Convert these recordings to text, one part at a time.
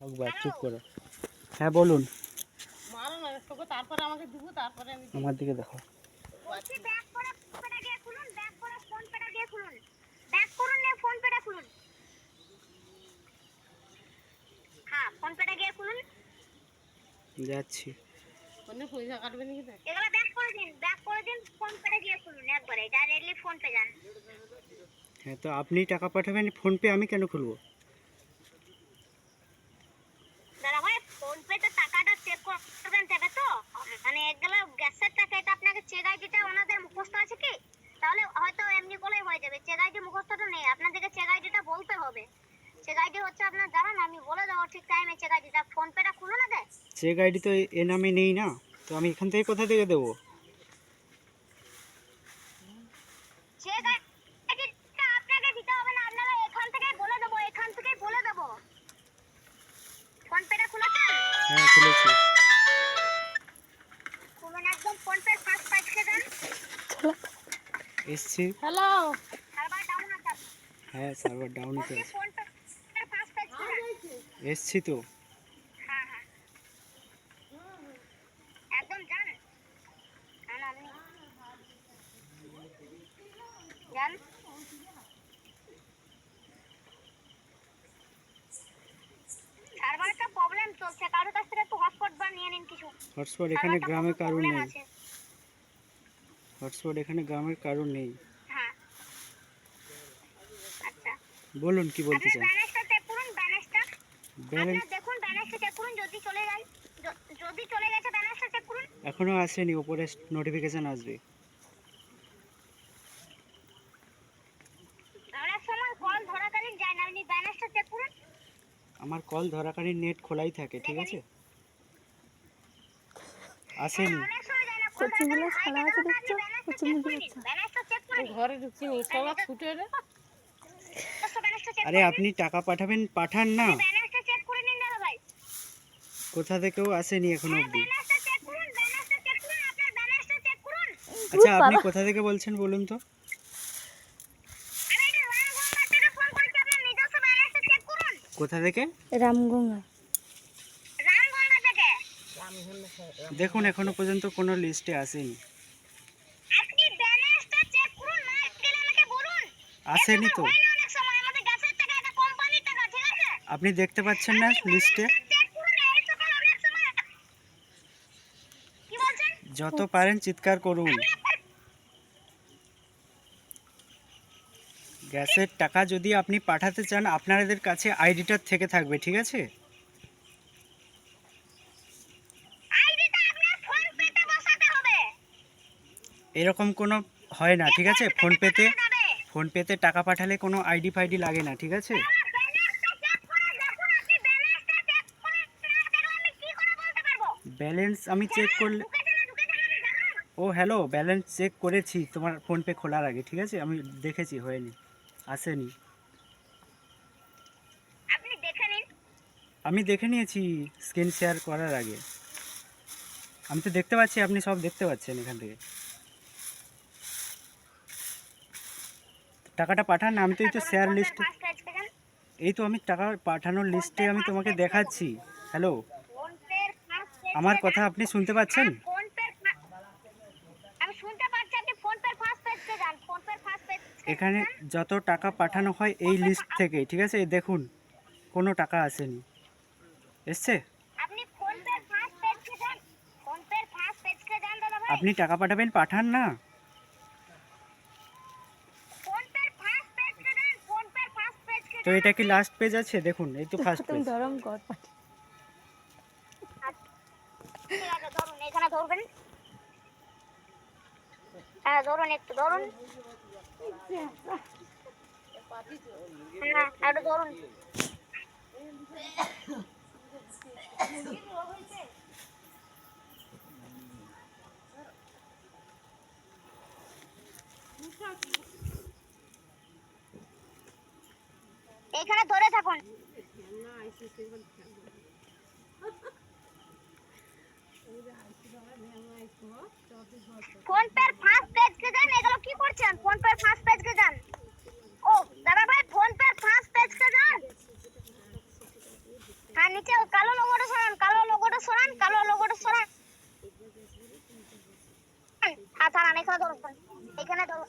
একবার চুপ করো। হ্যাঁ বলুন। আমার দিকে দেখো। ফোন ফোন ফোন যাচ্ছি। ফোনে ব্যাক করে দিন ব্যাক করে দিন ফোন খুলুন একবারে ফোন পে হ্যাঁ তো আপনি টাকা পাঠাবেন, ফোনপে আমি কেন খুলবো দাদা ভাই ফোন পেতে টাকাটা চেক করবেন তবে তো মানে এগুলো গ্যাসের টাকা আপনাকে ওনাদের মুখস্থ আছে কি? তাহলে হয়তো এমনি বলেই হয়ে যাবে। আইডি মুখস্থটা নেই। আপনাদেরকে চেক আইডিটা বলতে হবে। আইডি হচ্ছে আপনার জানান আমি বলে দেবো ঠিক টাইমে চেক আইডিটা ফোন পেটা খুলুন আগে চেক আইডি তো এ- নামে নেই না। তো আমি এখান থেকে কোথা থেকে দেবো? চেক আইডিটা আপনাকে দিতে হবে না আপনারা এখান থেকে বলে দেবো এখান থেকে বলে দেবো। ফোন পেটা খুলেছেন? হ্যাঁ খুলেছি। একদম ফোন পে এসছি। হ্যালো সার্ভার ডাউন আছে হ্যাঁ সার্ভার ডাউনই তো এসছি তো। হ্যাঁ হ্যাঁ। একদম যান হ্যাঁ আপনি যান সার্ভারটা প্রবলেম চলছে। কারোর কাছ থেকে একটু হটস্পট বা নিয়ে নিন কিছু। হটস্পট এখানে গ্রামে problem নেই। আছে। হটস্পট এখানে গ্রামের কারোর নেই। হ্যাঁ। আচ্ছা। বলুন কি বলতে চান? করুন ব্যালেন্সটা ব্যালেন্স দেখুন ব্যালেন্সটা চেক করুন যদি চলে যায় যদি চলে গেছে ব্যালেন্সটা চেক করুন এখনও আসেনি উপরে নোটিফিকেশন আসবে। আমার কল ধরাকালীন নেট খোলাই থাকে ঠিক আছে? আসেনি। ছাড়া আছে দেখছ? ঘরে ঢুকছি নি সবাই ছুটে এলে। আরে আপনি টাকা পাঠাবেন পাঠান না। ব্যালেন্সটা চেক করে নিন দাদা ভাই। কোথা থেকেও আসেনি এখনও অবধি। ব্যালেন্সটা চেক করুন ব্যালেন্সটা চেক করুন আপনার ব্যালেন্সটা চেক করুন। আচ্ছা আপনি কোথা থেকে বলছেন বলুন তো? কোথা থেকে? রামগঙ্গা থেকে ফোন করেছি আপনার নিজস্ব ব্যালেন্সটা চেক করুন কোথা থেকে রামগঙ্গা রামগঙ্গা থেকে দেখুন এখনও পর্যন্ত কোনো লিস্টে আসেনি। আসেনি তো। আপনি দেখতে পাচ্ছেন না লিস্টে? যত পারেন চিৎকার করুন। গ্যাসের টাকা যদি আপনি পাঠাতে চান আপনাদের কাছে আইডিটা থেকে থাকবে ঠিক আছে আইডিটা আপনার ফোন পেতে বসাতে হবে এরকম কোনো হয় না ঠিক আছে? ফোন পেতে যাবে ফোন পেতে টাকা পাঠালে কোনো আইডি ফাইডি লাগে না ঠিক আছে? ব্যালেন্স আমি চেক করলে ও হ্যালো ব্যালেন্স চেক করেছি তোমার ফোনপে খোলার আগে ঠিক আছে? আমি দেখেছি হয়নি আসেনি। আমি দেখে নিয়েছি স্ক্রিন শেয়ার করার আগে। আমি তো দেখতে পাচ্ছি আপনি সব দেখতে পাচ্ছেন এখান থেকে। টাকাটা পাঠান আমি তো এই তো শেয়ার লিস্ট এই তো আমি টাকা পাঠানোর লিস্টে আমি তোমাকে দেখাচ্ছি। হ্যালো আমার কথা আপনি শুনতে পাচ্ছেন? এখানে যত টাকা পাঠানো হয় এই লিস্ট থেকে ঠিক আছে? দেখুন কোনো টাকা আসেনি। এসছে? আপনি টাকা পাঠাবেন পাঠান না ফোন পের ফার্স্ট পেজে যান ফোন পের ফার্স্ট পেজে তো এটা কি লাস্ট পেজ আছে? দেখুন এই তো ফার্স্ট তুমি পেজ ধরম কর ধরুন এখানে ধরবেন হ্যাঁ ধরুন একটু ধরুন। হ্যাঁ একটু ধরুন। এখানে ধরে থাকুন। ফোন পের ফার্স্ট পেজ কে যান এগুলো কি করছেন? ফোন পের ফার্স্ট পেজ কে যান ও, দাদা ভাই, ফোন পের ফার্স্ট পেজ কে যান হ্যাঁ নিচে কালো লোগোটা সরান, কালো লোগোটা সরান, কালো লোগোটা সরান। হ্যাঁ দাঁড়ান এখানে ধরুন এখানে ধরুন।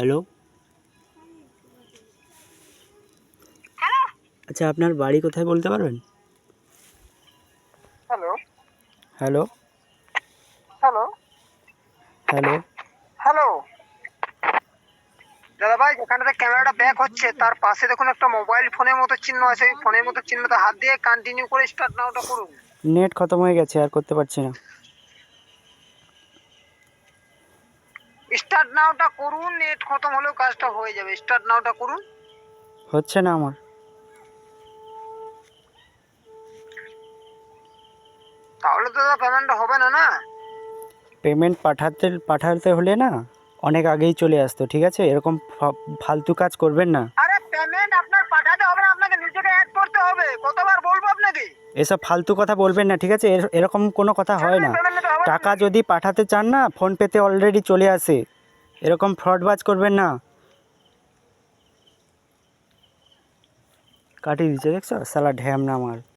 হ্যালো? আচ্ছা আপনার বাড়ি কোথায় বলতে পারবেন? Hello? Hello? Hello? Hello? Hello? দাদা ভাই যেখানটাতে ক্যামেরাটা ব্যাক হচ্ছে। তার পাশে দেখুন একটা মোবাইল ফোনের মতো চিহ্ন আছে। ওই ফোনের মতো চিহ্নটা হাত দিয়ে কন্টিনিউ করে স্টার্ট নাওটা করুন। নেট খতম হয়ে গেছে আর করতে পারছি না। স্টার্ট নাওটা করুন নেট খতম হলেও কাজটা হয়ে যাবে। স্টার্ট নাওটা করুন। হচ্ছে না আমার। তাহলে তো দাদা পেমেন্টটা হবে না না? পেমেন্ট পাঠাতে পাঠাতে হলে না অনেক আগেই চলে আসতো ঠিক আছে? এরকম ফালতু কাজ করবেন না। আরে পেমেন্ট আপনার পাঠাতে হবে না আপনাকে নিজেকে অ্যাড করতে হবে। কতবার বলব আপনাকে? এসব ফালতু কথা বলবেন না ঠিক আছে? এর- এরকম কোনো কথা হয় না। না। টাকা যদি পাঠাতে চান না ফোন পেতে অলরেডি চলে আসে। এরকম ফ্রডবাজ করবেন না। কাটিয়ে দিচ্ছে দেখছ? স্যালাড ঢ্যাম না আমার।